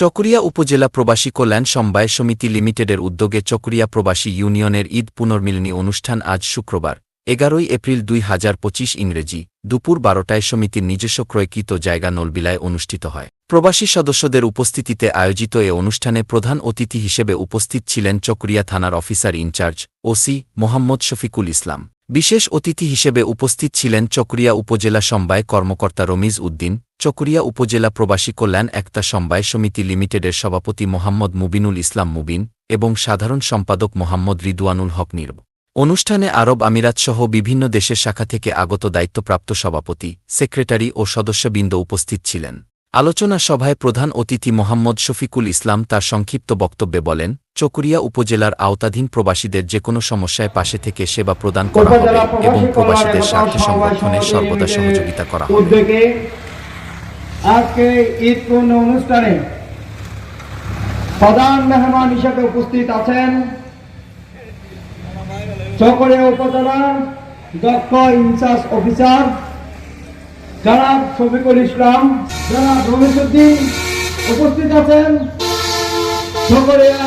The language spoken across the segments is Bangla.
চকরিয়া উপজেলা প্রবাসী কল্যাণ সমবায় সমিতি লিমিটেডের উদ্যোগে চকরিয়া প্রবাসী ইউনিয়নের ঈদ পুনর্মিলনী অনুষ্ঠান আজ শুক্রবার, এগারোই এপ্রিল দুই হাজার পঁচিশ ইংরেজি, দুপুর বারোটায় সমিতির নিজস্ব ক্রয়কৃত জায়গা নলবিলায় অনুষ্ঠিত হয়। প্রবাসী সদস্যদের উপস্থিতিতে আয়োজিত এ অনুষ্ঠানে প্রধান অতিথি হিসেবে উপস্থিত ছিলেন চকরিয়া থানার officer in charge OC Mohammad Shafiqul Islam. বিশেষ অতিথি হিসেবে উপস্থিত ছিলেন চকরিয়া উপজেলা সমবায় কর্মকর্তা রমিজ উদ্দিন চকরিয়া উপজেলা প্রবাসী কল্যাণ একতা সমবায় সমিতি লিমিটেডের সভাপতি মোহাম্মদ মুবিনুল ইসলাম মুবিন এবং সাধারণ সম্পাদক মোহাম্মদ রিদুয়ানুল হক নির্ব। অনুষ্ঠানে আরব আমিরাতসহ বিভিন্ন দেশের শাখা থেকে আগত দায়িত্বপ্রাপ্ত সভাপতি, সেক্রেটারি ও সদস্যবৃন্দ উপস্থিত ছিলেন। আলোচনা সভায় প্রধান অতিথি মোহাম্মদ শফিকুল ইসলাম তার সংক্ষিপ্ত বক্তব্যে বলেন, চকরিয়া উপজেলার আওতাধীন প্রবাসীদের যেকোনো সমস্যায় পাশে থেকে সেবা প্রদান করা হবে এবং প্রবাসীদের স্বার্থ সংরক্ষণে সর্বদা সহযোগিতা করা হবে। আজকে ঈদ পূর্ণ অনুষ্ঠানে প্রধান মেহমান হিসেবে উপস্থিত আছেন চকরিয়া উপজেলা দক্ষ ইনচার্জ অফিসার জনাব শফিকুল ইসলাম। জনাব রমেশুদ্দিন উপস্থিত আছেন। চকরিয়া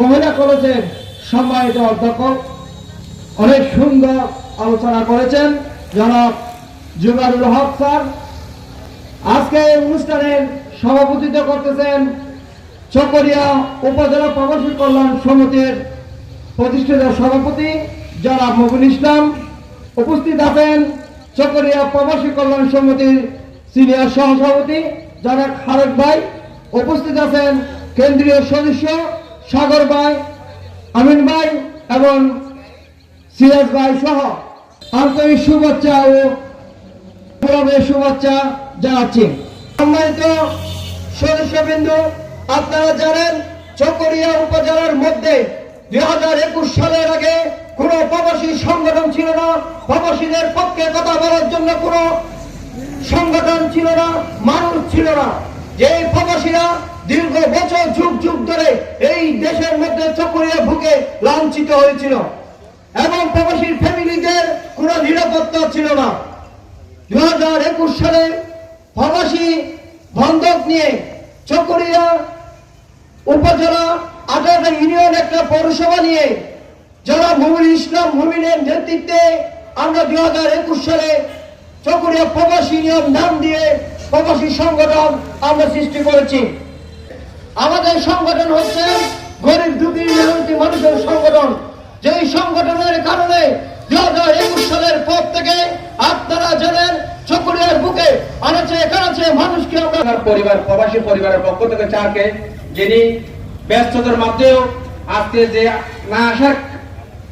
মহিলা কলেজের সম্মানিত অধ্যক্ষ। অনেক সুন্দর আলোচনা করেছেন। জনাব জুবারুল হক স্যার আজকে এই অনুষ্ঠানের সভাপতিত্ব করতেছেন চকরিয়া উপজেলা প্রবাসী কল্যাণ সমিতির প্রতিষ্ঠিত সভাপতি জনাব মবিন ইসলাম। উপস্থিত আছেন চকরিয়া প্রবাসী কল্যাণ সমিতির সিনিয়র সহসভাপতি জনাব খালেদ ভাই। উপস্থিত আছেন কেন্দ্রীয় সদস্য সাগর ভাই, আমিন ভাই এবং সিরাজ ভাই সহ। আন্তরিক শুভেচ্ছা ও শুভেচ্ছা জানাচ্ছি। সম্মানিত সদস্যবৃন্দ আপনারা জানেন চকরিয়া উপজেলার মধ্যে দুই হাজার একুশ সালের আগে কোন প্রবাসী সংগঠন ছিল না। প্রবাসীদের পক্ষে কথা বলার জন্য কোনো সংগঠন ছিল না, মানুষ ছিল না। যে প্রবাসীরা দীর্ঘ বছর যুগ যুগ ধরে এই দেশের মধ্যে চকরিয়া ভুকে লাঞ্ছিত হয়েছিল এবং প্রবাসীর ফ্যামিলিদের কোনো নিরাপত্তা ছিল না। দু হাজার একুশ সালে প্রবাসী বন্ধক নিয়ে চকরিয়া উপজেলা আঠারোটা ইউনিয়ন একটা পৌরসভা নিয়ে যারা মুমিন ইসলাম মুমিনের নেতৃত্বে আমরা দুই হাজার একুশ সালে চকরিয়া প্রবাসী ইউনিয়ন নাম দিয়ে প্রবাসী সংগঠন আমরা সৃষ্টি করেছি। আমাদের সংগঠন হচ্ছে গরিব দুঃখী মানুষের সংগঠন। যেই সংগঠনের কারণে দুই হাজার একুশ সালের পর থেকে আপনার পরিবার, প্রবাসী পরিবারের পক্ষ থেকে চাকে, যিনি ব্যস্ততার মধ্যেও আজকে যে না আসার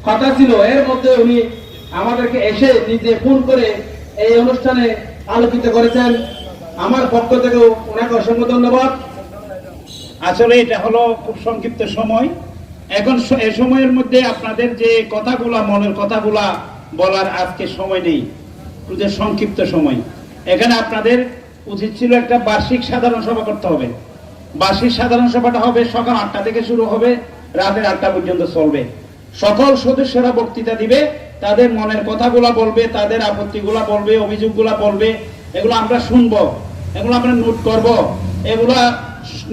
কথা ছিল, এর মধ্যে উনি আমাদেরকে এসে নিজে ফোন করে এই অনুষ্ঠানে আলোকিত করেছেন। আমার পক্ষ থেকেও ওনাকে অসংখ্য ধন্যবাদ। আসলে এটা হলো খুব সংক্ষিপ্ত সময়। এখন এই সময়ের মধ্যে আপনাদের যে কথাগুলা, মনের কথাগুলা বলার আজকে সময় নেই। সংক্ষিপ্ত সময়। এখানে আপনাদের উচিত ছিল একটা বার্ষিক সাধারণ সভা করতে হবে। বার্ষিক সাধারণ সভাটা হবে সকাল আটটা থেকে শুরু হবে, রাতের আটটা পর্যন্ত চলবে। সকল সদস্যরা বক্তৃতা দিবে, তাদের মনের কথাগুলা বলবে, তাদের আপত্তিগুলা বলবে, অভিযোগগুলা বলবে, এগুলো আমরা শুনব, এগুলো আমরা নোট করব, এগুলা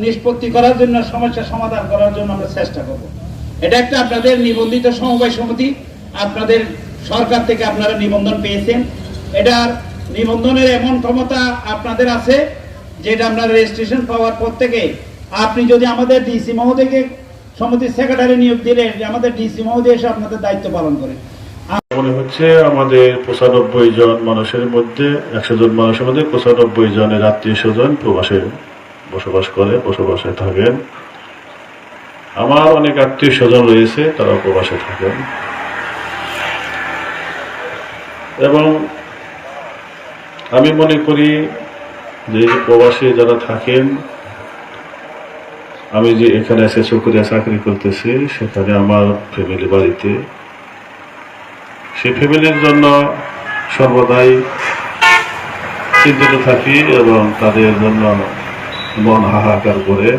নিষ্পত্তি করার জন্য, সমস্যা সমাধান করার জন্য আমরা চেষ্টা করব। এটা একটা আপনাদের নিবন্ধিত সমবায় সমিতি, আপনাদের সরকার থেকে আপনারা নিবন্ধন পেয়েছেন। এটার নিবন্ধনের এমন ক্ষমতা আপনাদের আছে, যেটা আপনার রেজিস্ট্রেশন পাওয়ার পর থেকে। আপনি যদি আমাদের ডিসি মহোদয়কে সমিতির সেক্রেটারি নিয়োগ দিলেন যে আমাদের ডিসি মহোদয় এসে আপনাদের দায়িত্ব পালন করেন মনে হচ্ছে আমাদের পঁচানব্বই জন মানুষের মধ্যে, একশো জন মানুষের মধ্যে পঁচানব্বই জনের আত্মীয় স্বজন প্রবাসে বসবাস করে, বসবাসে থাকেন। আমার অনেক আত্মীয় স্বজন রয়েছে তারা প্রবাসে থাকেন। এবং আমি মনে করি যে প্রবাসী যারা থাকেন, আমি যে এখানে এসে চকুরিয়া চাকরি করতেছি, সেখানে আমার ফ্যামিলি বাড়িতে সেই ফ্যামিলির জন্য সর্বদাই চিন্তিত থাকি এবং তাদের জন্য মন হাহাকার করে।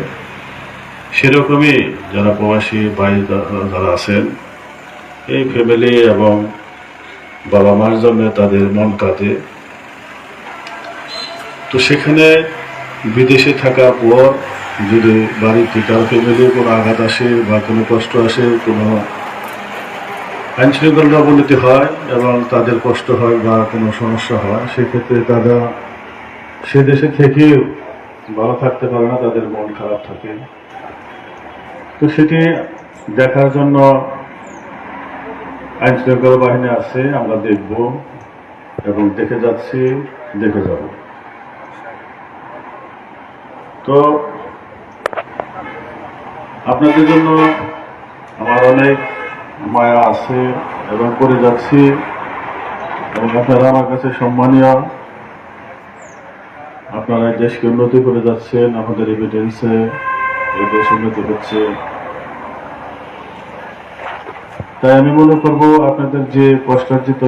সেরকমই যারা প্রবাসী যা- যারা আছেন, এই ফ্যামিলি এবং বাবা মার জন্য তাদের মন কাঁদে। তো সেখানে বিদেশে থাকার পর যদি বাড়িতে কারও ফ্যামিলি কোনো আঘাত আসে বা কোনো কষ্ট আসে, কোনো আইন শৃঙ্খলার অবনতি হয় এবং তাদের কষ্ট হয় বা কোনো সমস্যা হয়, সেক্ষেত্রে তারা সে দেশে থেকেও ভালো থাকতে পারে না, তাদের মন খারাপ থাকে। তো সেটি দেখার জন্য আইন শৃঙ্খলা বাহিনী আছে, আমরা দেখব এবং দেখে যাচ্ছি, দেখে যাব। তো আপনাদের জন্য আমার অনেক মায়া আছে এবং করে যাচ্ছি। এবং আপনারা আমার কাছে সম্মানীয়, আপনারা দেশকে উন্নতি করে যাচ্ছেন, আমাদের এভিডেন্সে এই দেশ উন্নতি হচ্ছে। তাই আমি মনে করব আপনাদের যে কষ্টার্জিত